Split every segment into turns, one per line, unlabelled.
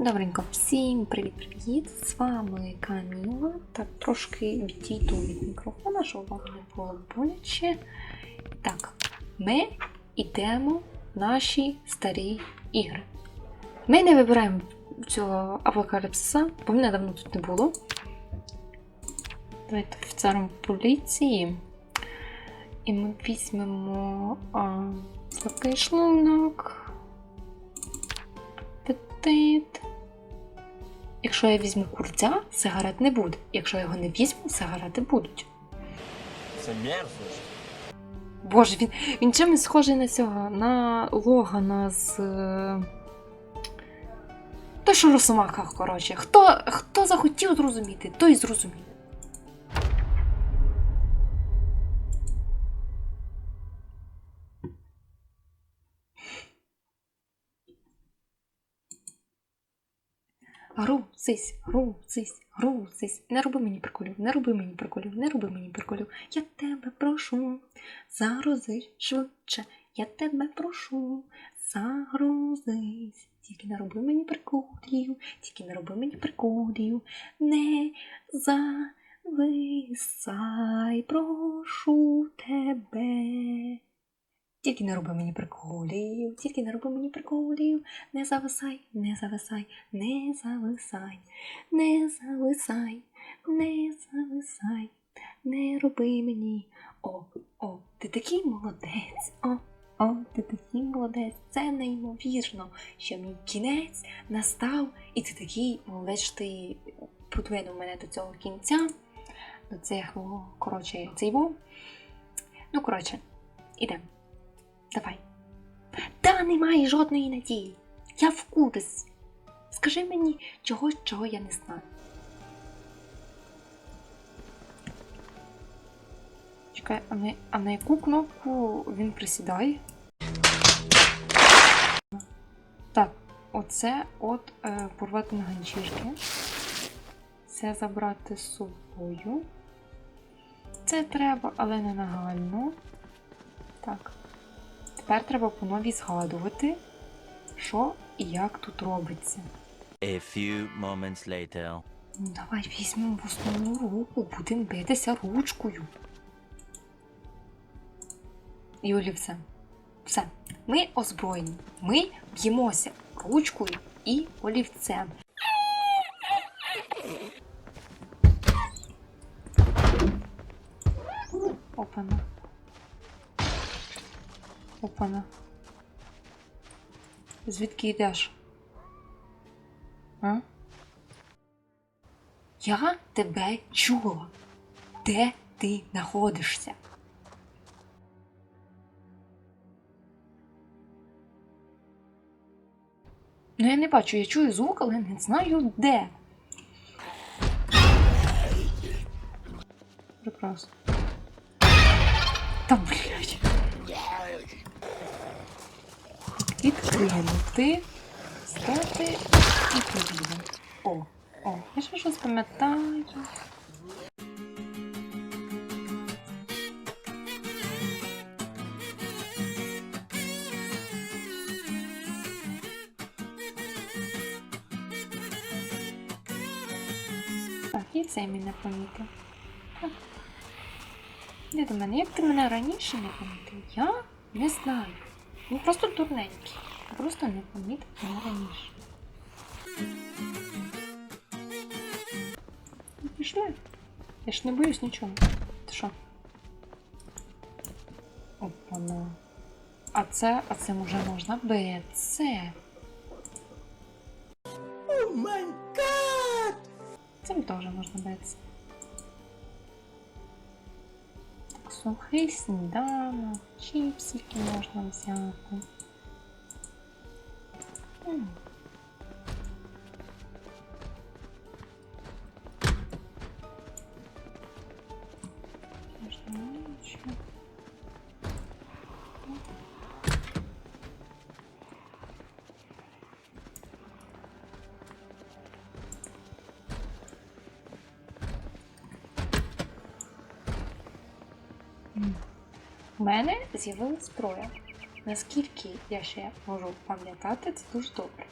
Добренько, всім привіт-привіт! З вами Каміла. Так, трошки відійду від мікрофона, щоб вам не було боляче. Так, ми йдемо в наші старі ігри. Ми не вибираємо цього апокаліпсиса, бо мене давно тут не було. Давайте офіцером поліції. І ми візьмемо а, такий шлунок. Апетит. Якщо я візьму курця, сигарет не буде. Якщо я його не візьму, сигарети будуть.
Це мерзость.
Боже, він, він чимось схожий на цього, на Логана з. е, Той, що в Росомахах, коротше. Хто, хто захотів зрозуміти, той і зрозумів. Грузись, грузись, грузись. Не роби мені приколів, не роби мені приколів, не роби мені приколів. Я тебе прошу, загрузись швидше. Я тебе прошу, загрузись. Тільки не роби мені приколів, тільки не роби мені приколів. Не зависай, прошу тебе. Тільки не роби мені приколів, тільки не роби мені приколів. Не зависай, не зависай, не зависай, не зависай, не зависай, не роби мені. О, о, ти такий молодець. О, о, ти такий молодець. Це неймовірно, що мій кінець настав, і ти такий молодець, ти подвинув мене до цього кінця, до цього, коротше, цей був. Ну, коротше, ідемо. Давай. Та немає жодної надії. Я в курсі. Скажи мені чогось, чого я не знаю. Чекай, а на, а на яку кнопку він присідає? Так, оце от е, порвати на ганчірки. Це забрати з собою. Це треба, але не нагально. Так. Тепер треба по новій згадувати, що і як тут робиться.
A few moments later.
Ну, давай візьмемо в основну руку, будемо битися ручкою. І олівцем. Все. Ми озброєні. Ми б'ємося ручкою і олівцем. Опана. Звідки йдеш? А? Я тебе чула. Де ти знаходишся? Ну, я не бачу, я чую звук, але не знаю де. Прекрасно. Та блядь. Відкинути, стати і поїдемо. О, о, я ще щось пам'ятаю. Так, і цей мене помітив. Як ти мене раніше не помітив? Я не знаю. Він просто дурненький. Просто не помітив раніше. Ну, Пішли. Я ж не боюсь нічого. Ти що? Опана. А це, а цим уже можна битися.
О май гад!
Цим теж можна битися. Сухий сніданок, чіпсики можна взяти. У мене з'явилась троя. Наскільки я ще можу пам'ятати, це дуже добре.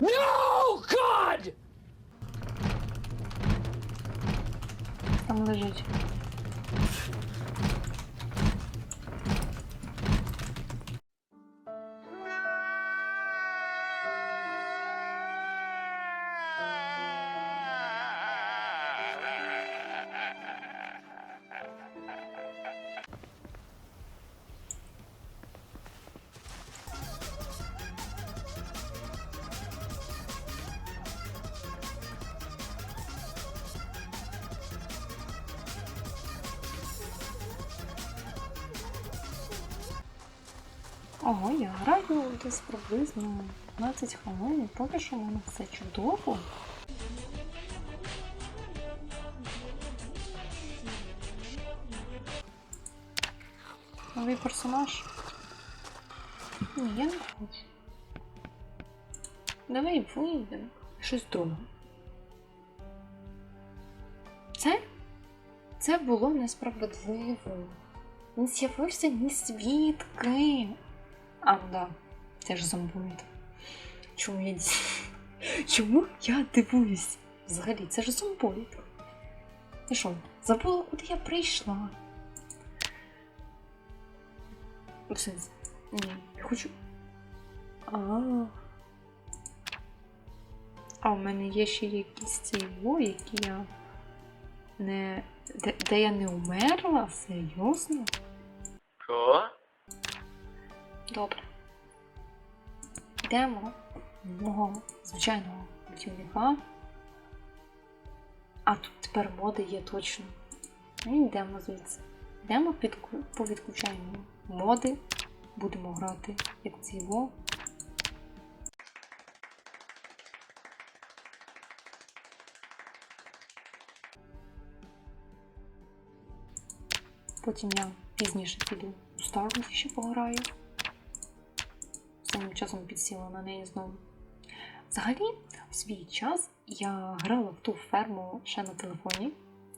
No, God!
Там лежить. Ого, я граю десь приблизно 15 хвилин, поки що в мене все чудово. Новий персонаж. Ні, я не хочу. Давай вийдемо. Щось друге. Це? Це було несправедливо. Не з'явився ні свідки. А, да, це ж зомбоїд. Чому я Чому я дивуюсь? Взагалі, це ж зомбоїд. Ти що, забула, куди я прийшла? В сенсі? Ні, я хочу. А. А у мене є ще якісь ці во, які я не. Де, де я не умерла? Серйозно?
Що?
Добре. Йдемо в мого звичайного працівника. А тут тепер моди є точно. Ну, йдемо звідси. Йдемо підку... повідключаємо моди. Будемо грати як ціло. Потім я пізніше піду у Starbucks ще пограю. Останнім часом підсіла на неї знову. Взагалі, в свій час я грала в ту ферму ще на телефоні.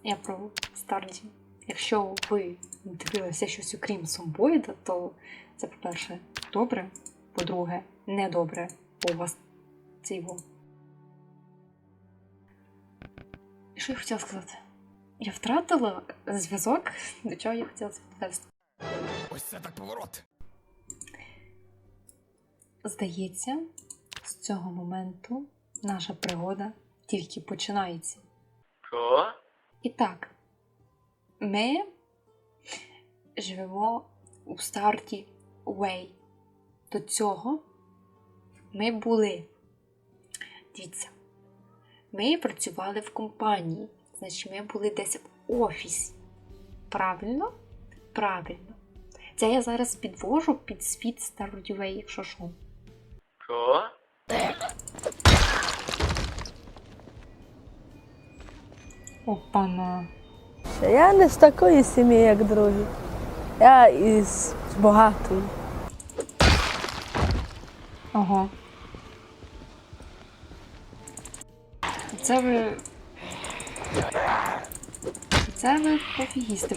Я про Старді. Якщо ви дивилися щось окрім Сомбоїда, то це, по-перше, добре. По-друге, недобре, у вас це його. І що я хотіла сказати? Я втратила зв'язок, до чого я хотіла підвести.
Ось це так поворот.
Здається, з цього моменту наша пригода тільки починається.
Що?
І так, ми живемо у старті Way. До цього ми були. Дивіться, ми працювали в компанії, значить, ми були десь в офісі. Правильно? Правильно. Це я зараз підвожу під світ Way, якщо що.
Що?
Опана.
Я не з такої сім'ї, як другі. Я із багатої.
Ага. Це ви. Це ви пофігісти.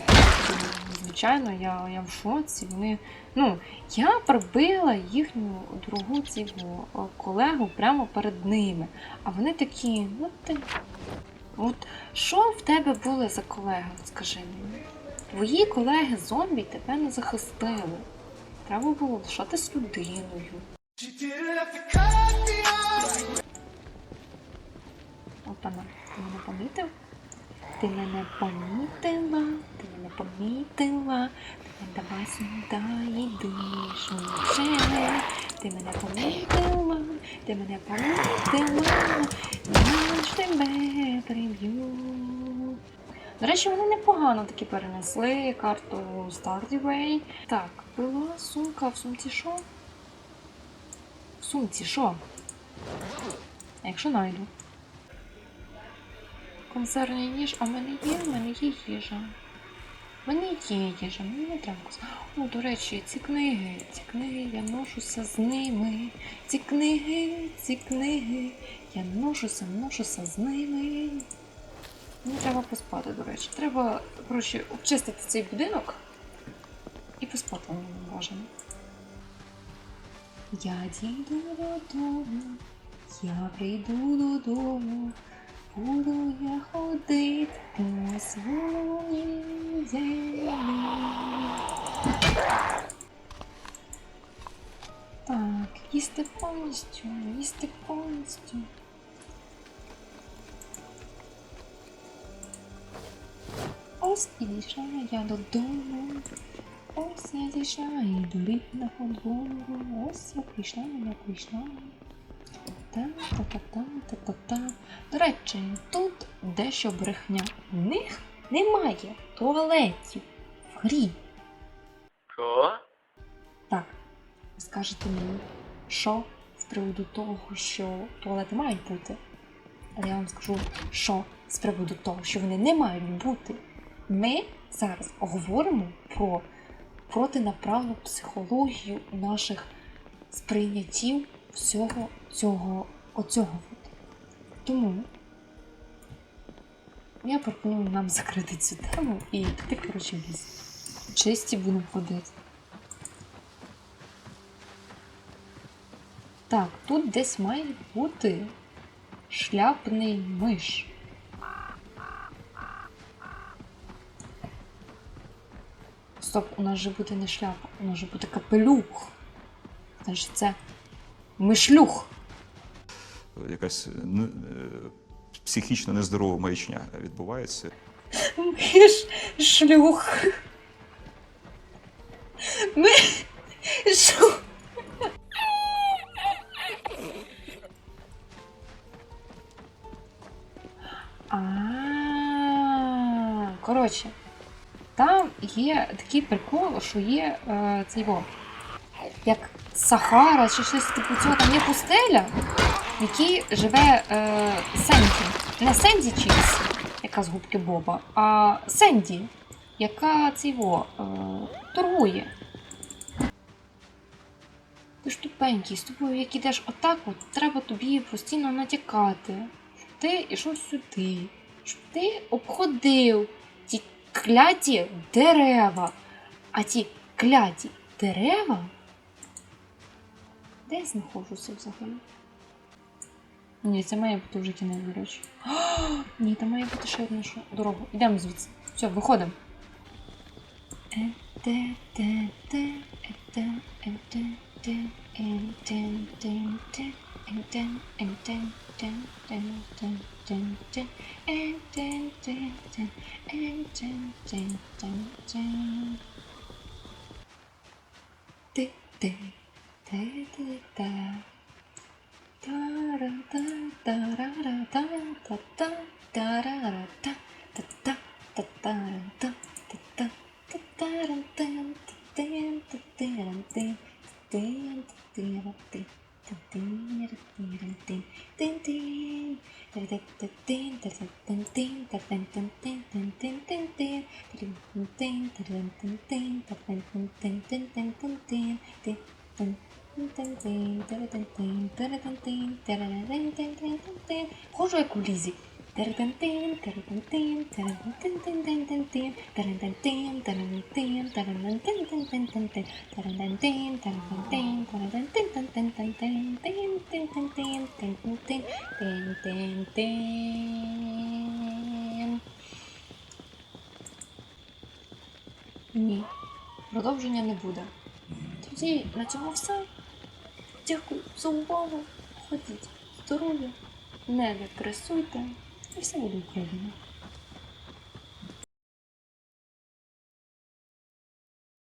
Звичайно, я, я в шоці. Вони. Ну, я прибила їхню другу цього е, колегу прямо перед ними. А вони такі, ну ти. От що в тебе були за колеги, скажи мені? Твої колеги зомбі тебе не захистили. Треба було лишатись людиною. Опана, ти мене помітив? Ти мене помітила, ти помітила, ти давай сюди йди швидше. Ти мене помітила, ти мене помітила, я ж тебе приб'ю. До речі, вони непогано таки перенесли карту Stardew. Так, була сумка, в сумці що? В сумці що? Якщо найду? Консервний ніж, а в мене є, в мене є їжа. В мене є їжа, мені не треба. О, до речі, ці книги, ці книги, я ношуся з ними. Ці книги, ці книги, я ношуся, ношуся з ними. Мені треба поспати, до речі. Треба, коротше, обчистити цей будинок і поспати на ньому бажано. Я дійду додому, я прийду додому, буду я ходити по своїй їсти повністю, їсти повністю. Ось і дійшла я додому. Ось я дійшла і доріг на футболу. Ось я прийшла, я прийшла. Та-та-та-та-та-та-та. До речі, тут дещо брехня. В них немає туалетів в грі.
Що?
Так, скажете мені, що з приводу того, що туалети мають бути. Але я вам скажу, що з приводу того, що вони не мають бути. Ми зараз говоримо про протинаправну психологію наших сприйняттів всього цього оцього. Тому я пропоную нам закрити цю тему і піти, коротше, в. Чисті будемо ходити. Так, тут десь має бути шляпний миш. Стоп, у нас же бути не шляпа, у нас же бути капелюх. Значить, це мишлюх.
якась не- е, психічно нездорова маячня відбувається.
Миш шлюх. Ми шлюх. А, коротше, там є такий прикол, що є е, цей во, як Сахара чи щось типу цього, там є пустеля, в якій живе е, Сенді. Не Сенді Чікс, яка з губки Боба, а Сенді, яка во, е, торгує. Ти ж тупенький, з тобою, як ідеш отак, от, треба тобі постійно натякати, ти йшов сюди, щоб ти обходив ті кляті дерева. А ті кляті дерева. Де я знаходжуся взагалі? Ні, це має бути вже кінець, до речі. Ні, там має бути ще одна дорога. Йдемо звідси. Все, виходимо. dun, dun, dun, dun, dun, and dun, dun, dun, and dun, dun, dun, dun. Tick, tick, tick, tick, tick. Bonjour à coulisser. Ти-ти-ти-ти-та. Хожу як у лізі. Ні, продовження не буде. Тоді на цьому все. Дякую за увагу. Ходіть здоров'я, не депресуйте, і все буде Україна.